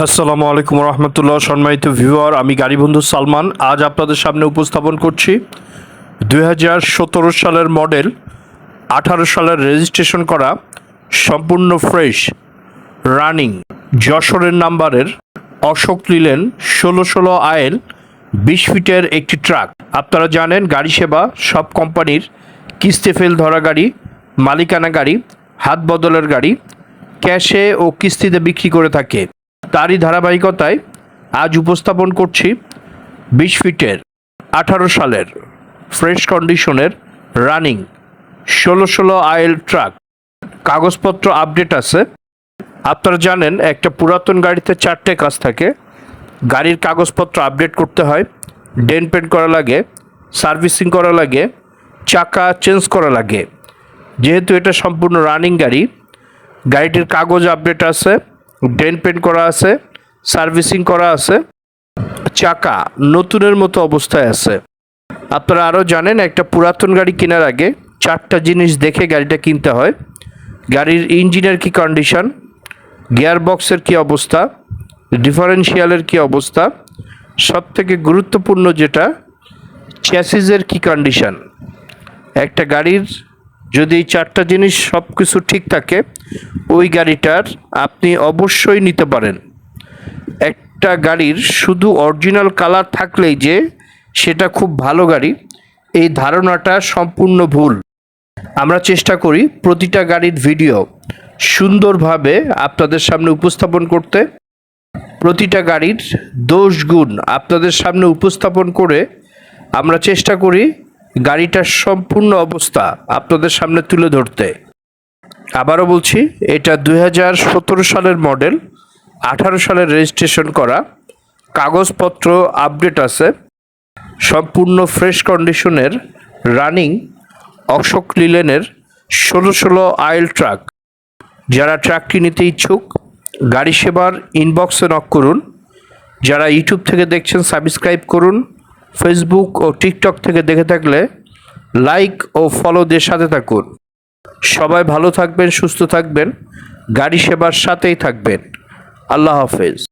আসসালামু আলাইকুম রহমতুল্লাহ, সম্মানিত ভিউয়ার, আমি গাড়ি বন্ধু সালমান। আজ আপনাদের সামনে উপস্থাপন করছি দু হাজার সতেরো সালের মডেল, আঠারো সালের রেজিস্ট্রেশন করা সম্পূর্ণ ফ্রেশ, রানিং, যশোরের নাম্বারের অশোক লিলেন ষোলো ষোলো আয়েল বিশ ফিটের একটি ট্রাক। আপনারা জানেন, গাড়ি সেবা সব কোম্পানির কিস্তি ফেল ধরা গাড়ি, মালিকানা গাড়ি, হাত বদলের গাড়ি, ক্যাশে ও কিস্তিতে বিক্রি করে থাকে। তারই ধারাবাহিকতায় আজ উপস্থাপন করছি বিশ ফিটের আঠারো সালের ফ্রেশ কন্ডিশনের রানিং ষোলো ষোলো আইএল ট্রাক। কাগজপত্র আপডেট আছে। আপনারা জানেন, একটা পুরাতন গাড়িতে চারটে কাজ থাকে। গাড়ির কাগজপত্র আপডেট করতে হয়। ডেন পেন্ট করা লাগে, সার্ভিসিং করা লাগে, চাকা চেঞ্জ করা লাগে। যেহেতু এটা সম্পূর্ণ রানিং গাড়ি, গাড়িটির কাগজ আপডেট আছে। ডেন পেন্ট করা আছে, সার্ভিসিং করা আছে, চাকা নতুনের মতো অবস্থায় আছে। আপনারা আরও জানেন, একটা পুরাতন গাড়ি কেনার আগে চারটা জিনিস দেখে গাড়িটা কিনতে হয়। গাড়ির ইঞ্জিনের কি কন্ডিশন গিয়ার বক্সের কী অবস্থা ডিফারেন্সিয়ালের কি অবস্থা সব থেকে গুরুত্বপূর্ণ যেটা চ্যাসিসের কি কন্ডিশন একটা গাড়ির যদি এই চারটা জিনিস সব কিছু ঠিক থাকে, ওই গাড়িটার আপনি অবশ্যই নিতে পারেন। একটা গাড়ির শুধু অরিজিনাল কালার থাকলেই যে সেটা খুব ভালো গাড়ি, এই ধারণাটা সম্পূর্ণ ভুল। আমরা চেষ্টা করি প্রতিটা গাড়ির ভিডিও সুন্দরভাবে আপনাদের সামনে উপস্থাপন করতে। প্রতিটা গাড়ির দোষ গুণ আপনাদের সামনে উপস্থাপন করে আমরা চেষ্টা করি গাড়িটার সম্পূর্ণ অবস্থা আপনাদের সামনে তুলে ধরতে। আবারও বলছি, এটা দু হাজার সতেরো সালের মডেল, আঠারো সালের রেজিস্ট্রেশন করা, কাগজপত্র আপডেট আছে, সম্পূর্ণ ফ্রেশ কন্ডিশনের, রানিং অশোক লিলেনের ষোলো ষোলো আয়েল ট্রাক। যারা ট্রাকটি নিতে ইচ্ছুক, গাড়ি সেবার ইনবক্সে নক করুন। যারা ইউটিউব থেকে দেখছেন সাবস্ক্রাইব করুন। ফেসবুক ও টিকটক থেকে দেখে থাকলে লাইক ও ফলো দিয়ে সাথে থাকুন। সবাই ভালো থাকবেন, সুস্থ থাকবেন, গাড়ি সেবার সাথেই থাকবেন। আল্লাহ হাফেজ।